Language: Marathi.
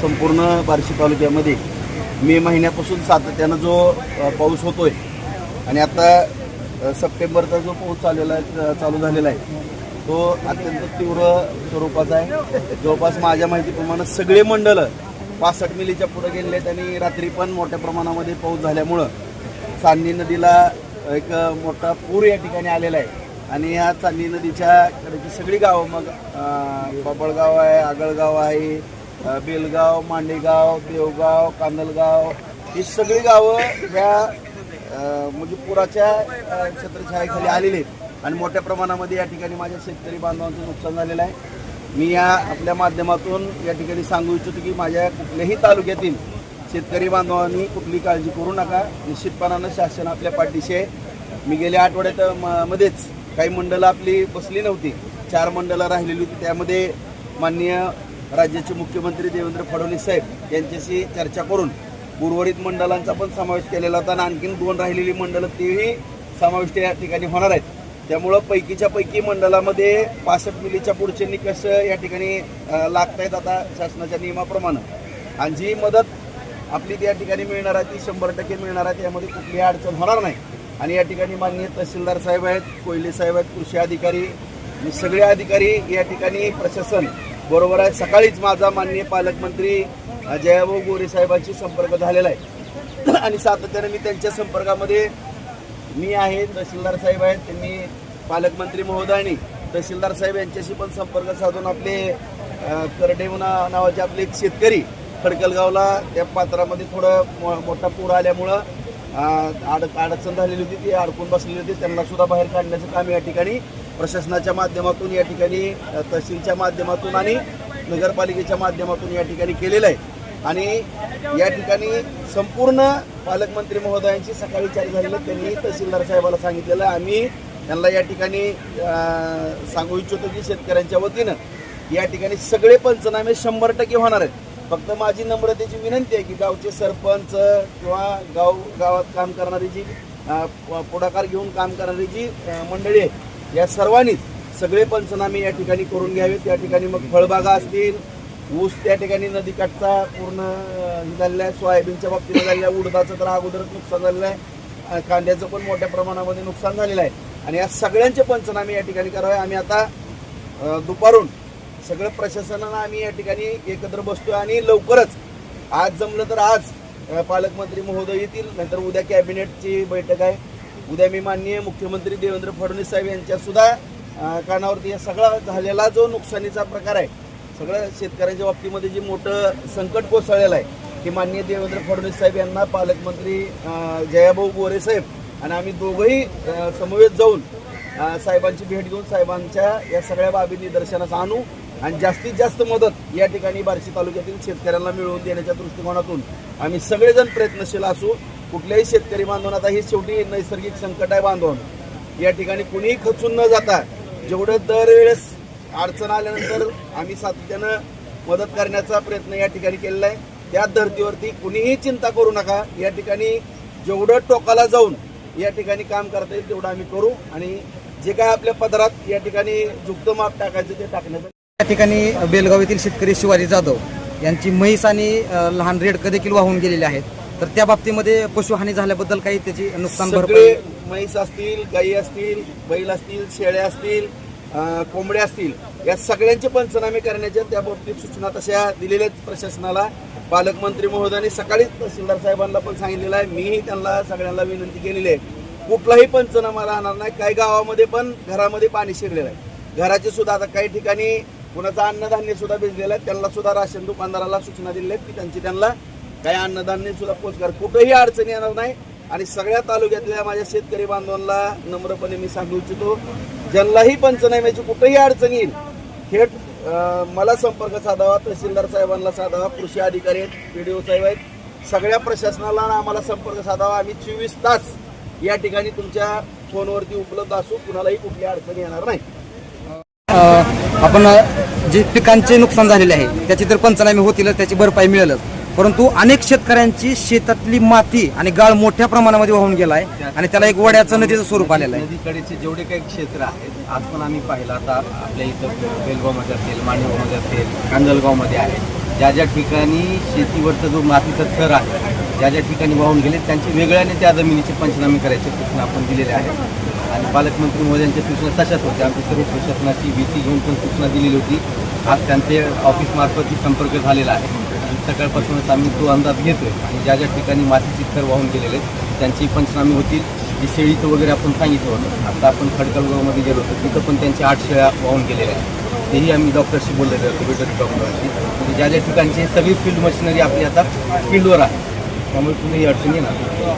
संपूर्ण बार्शी तालुक्यामध्ये मे महिन्यापासून सातत्यानं जो पाऊस पाऊस होतोय आणि आता सप्टेंबरचा जो पाऊस चाललेला आहे चालू झालेला आहे तो अत्यंत तीव्र स्वरूपाचा आहे. जवळपास माझ्या माहितीप्रमाणे सगळे मंडळ पासष्ट मिलीच्या पुढे गेलेले आहेत आणि रात्री पण मोठ्या प्रमाणामध्ये पाऊस झाल्यामुळं चांदणी नदीला एक मोठा पूर या ठिकाणी आलेला आहे. आणि या चांदणी नदीच्या कडेची सगळी गावं मग बाबळगाव आहे आगळगाव आहे बेलगाव मांडेगाव देवगाव कांदलगाव ही सगळी गावं ह्या म्हणजे पुराच्या छत्रछायाखाली आलेली आहेत. आणि मोठ्या प्रमाणामध्ये या ठिकाणी माझ्या शेतकरी बांधवांचं नुकसान झालेलं आहे. मी या आपल्या माध्यमातून या ठिकाणी सांगू इच्छितो की माझ्या कुठल्याही तालुक्यातील शेतकरी बांधवांनी कुठली काळजी करू नका. निश्चितपणानं शासन आपल्या पाठीशी आहे. मी गेल्या आठवड्यात म- मध्येच काही मंडळं आपली बसली नव्हती. चार मंडळं राहिलेली होती. त्यामध्ये माननीय राज्याचे मुख्यमंत्री देवेंद्र फडणवीस साहेब यांच्याशी चर्चा करून उर्वरित मंडळांचा पण समावेश केलेला होता आणि आणखीन दोन राहिलेली मंडळं तेही समाविष्ट या ठिकाणी होणार आहेत. त्यामुळं पैकीच्या पैकी मंडळामध्ये पासष्ट मिलीच्या पुढचे निकष या ठिकाणी लागत आहेत आता शासनाच्या नियमाप्रमाणे. आणि जी मदत आपली त्या ठिकाणी मिळणार आहे ती शंभर टक्के मिळणार आहे त्यामध्ये कुठलीही अडचण होणार नाही. आणि या ठिकाणी माननीय तहसीलदार साहेब आहेत कोयले साहेब आहेत कृषी अधिकारी सगळे अधिकारी या ठिकाणी प्रशासन बरोबर आहे. सकाळीच माझा माननीय पालकमंत्री जयाभाऊ गोरे साहेबांशी संपर्क झालेला आहे. आणि सातत्याने मी त्यांच्या संपर्कामध्ये मी आहे तहसीलदार साहेब आहेत त्यांनी पालकमंत्री महोदयांनी तहसीलदार साहेब यांच्याशी पण संपर्क साधून आपले अ, नावाचे आपले एक शेतकरी खडकलगावला त्या पात्रामध्ये थोडं मो मोठा पूर आल्यामुळं अडक अडचण झालेली होती ती अडकून बसलेली होती त्यांना सुद्धा बाहेर काढण्याचं काम या ठिकाणी प्रशासनाच्या माध्यमातून या ठिकाणी तहसीलच्या माध्यमातून आणि नगरपालिकेच्या माध्यमातून या ठिकाणी केलेलं आहे. आणि या ठिकाणी संपूर्ण पालकमंत्री महोदयांची सकाळी चार झालेलं त्यांनी तहसीलदार साहेबाला सांगितलेलं आम्ही त्यांना या ठिकाणी सांगू इच्छितो की शेतकऱ्यांच्या वतीनं या ठिकाणी सगळे पंचनामे शंभर टक्के होणार आहेत. फक्त माझी नम्रतेची विनंती आहे की गावचे सरपंच किंवा गाव गावात काम करणारी जी पुढाकार घेऊन काम करणारी जी मंडळी आहे या सर्वांनीच सगळे पंचनामे या ठिकाणी करून घ्यावेत. या ठिकाणी मग फळबागा असतील ऊस त्या ठिकाणी नदीकाठचा पूर्ण झालेला आहे. सोयाबीनच्या बाबतीत झालेला आहे. उडदाचं तर अगोदरच नुकसान झालेलं आहे. कांद्याचं पण मोठ्या प्रमाणामध्ये नुकसान झालेलं आहे. आणि या सगळ्यांचे पंचनामे या ठिकाणी करावे. आम्ही आता दुपारून सगळं प्रशासनानं आम्ही या ठिकाणी एकत्र बसतोय आणि लवकरच आज जमलं तर आज पालकमंत्री महोदय येतील. नंतर उद्या कॅबिनेटची बैठक आहे. उद्या मी माननीय मुख्यमंत्री देवेंद्र फडणवीस साहेब यांच्यासुद्धा कानावरती या सगळा झालेला जो नुकसानीचा प्रकार आहे सगळं शेतकऱ्यांच्या बाबतीमध्ये जे मोठं संकट कोसळलेलं आहे की माननीय देवेंद्र फडणवीस साहेब यांना पालकमंत्री जयाभाऊ गोरे साहेब आणि आम्ही दोघंही समवेत जाऊन साहेबांची भेट घेऊन साहेबांच्या या सगळ्या बाबी निदर्शनास आणू आणि जास्तीत जास्त मदत या ठिकाणी बार्शी तालुक्यातील शेतकऱ्यांना मिळवून देण्याच्या दृष्टिकोनातून आम्ही सगळेजण प्रयत्नशील असू. कुठल्याही शेतकरी बांधवांना आता हे शेवटी नैसर्गिक संकट आहे बांधवून. या ठिकाणी कुणीही खचून न जाता जेवढं दरवेळेस अडचण आल्यानंतर आम्ही सातत्यानं मदत करण्याचा प्रयत्न या ठिकाणी केलेला आहे. त्या धर्तीवरती कुणीही चिंता करू नका. या ठिकाणी जेवढं टोकाला जाऊन या ठिकाणी काम करता येईल तेवढं आम्ही करू आणि जे काय आपल्या पदरात या ठिकाणी झुकतं माप टाकायचं ते टाकण्याचं या ठिकाणी बेलगाव येथील शेतकरी शिवाजी जाधव यांची म्हैस आणि लहान रेडकं देखील वाहून गेलेले आहेत. तर त्या बाबतीमध्ये पशुहानी झाल्याबद्दल काही त्याची नुकसान भरपाई म्हैस असतील गाई असतील बैल असतील शेळ्या असतील कोंबड्या असतील या सगळ्यांचे पंचनामे करण्याच्या त्या बाबतीत सूचना तशा दिलेल्या आहेत प्रशासनाला. पालकमंत्री महोदयांनी सकाळीच तहसीलदार साहेबांना पण सांगितलेलं आहे. मीही त्यांना सगळ्यांना विनंती केलेली आहे. कुठलाही पंचनामा राहणार नाही. काही गावामध्ये पण घरामध्ये पाणी शिरलेलं आहे. घराचे सुद्धा आता काही ठिकाणी कुणाचं अन्नधान्य सुद्धा भिजलेलं आहे. त्यांना सुद्धा राशन दुकानदाराला सूचना दिलेल्या आहेत की त्यांची त्यांना काही अन्नधान्य सुद्धा पोचकार कुठेही अडचण येणार नाही. आणि सगळ्या तालुक्यातल्या माझ्या शेतकरी बांधवांना नम्रपणे मी सांगू इच्छितो ज्यांनाही पंचनाम्याची कुठेही अडचण येईल थेट मला संपर्क साधावा तहसीलदार साहेबांना साधावा कृषी अधिकारी आहेत पी डी ओ साहेब आहेत. सगळ्या प्रशासनाला आणि आम्हाला संपर्क साधावा. आम्ही चोवीस तास या ठिकाणी तुमच्या फोनवरती उपलब्ध असू कुणालाही कुठली अडचण येणार नाही. आपण जे पिकांचे नुकसान झालेले आहे त्याची तर पंचनामे होतीलच त्याची भरपाई मिळेलच. परंतु अनेक शेतकऱ्यांची शेतातली माती आणि गाळ मोठ्या प्रमाणामध्ये वाहून गेला आहे आणि त्याला एक वड्याचं नदीचं स्वरूप आलेलं आहे. नदीकडेचे जेवढे काही क्षेत्र आहेत आज पण आम्ही पाहिलं. आता आपल्या इथं बेलगावमध्ये असेल मांडगावमध्ये असेल कांदलगावमध्ये आहे. ज्या ज्या ठिकाणी शेतीवरचा जो मातीचा थर आहे ज्या ज्या ठिकाणी वाहून गेले त्यांची वेगळ्याने त्या जमिनीचे पंचनामे करायचे सूचना आपण दिलेल्या आहेत. आणि पालकमंत्री मोद्यांच्या सूचना तशाच होत्या. आमच्या सर्व प्रशासनाची भीती घेऊन पण सूचना दिलेली होती. आज त्यांचे ऑफिसमार्फत संपर्क झालेला आहे. सकाळपासूनच आम्ही तो अंदाज घेतो आहे आणि ज्या ज्या ठिकाणी मातीचे थर वाहून गेलेले आहेत, त्यांची पंचनामे होतील. जे शेळीचं वगैरे आपण सांगितलं होतं आता आपण खडकलगावमध्ये गेलो होतो तिथं पण त्यांच्या आठ शेळ्या वाहून गेलेल्या आहेत. तेही आम्ही डॉक्टरशी बोललेलो होतो वेटरी डॉक्टरांशी म्हणजे ज्या ज्या ठिकाणची सगळी फील्ड मशिनरी आपली आता फील्डवर आहे. त्यामुळे कुठेही अडचण येणार.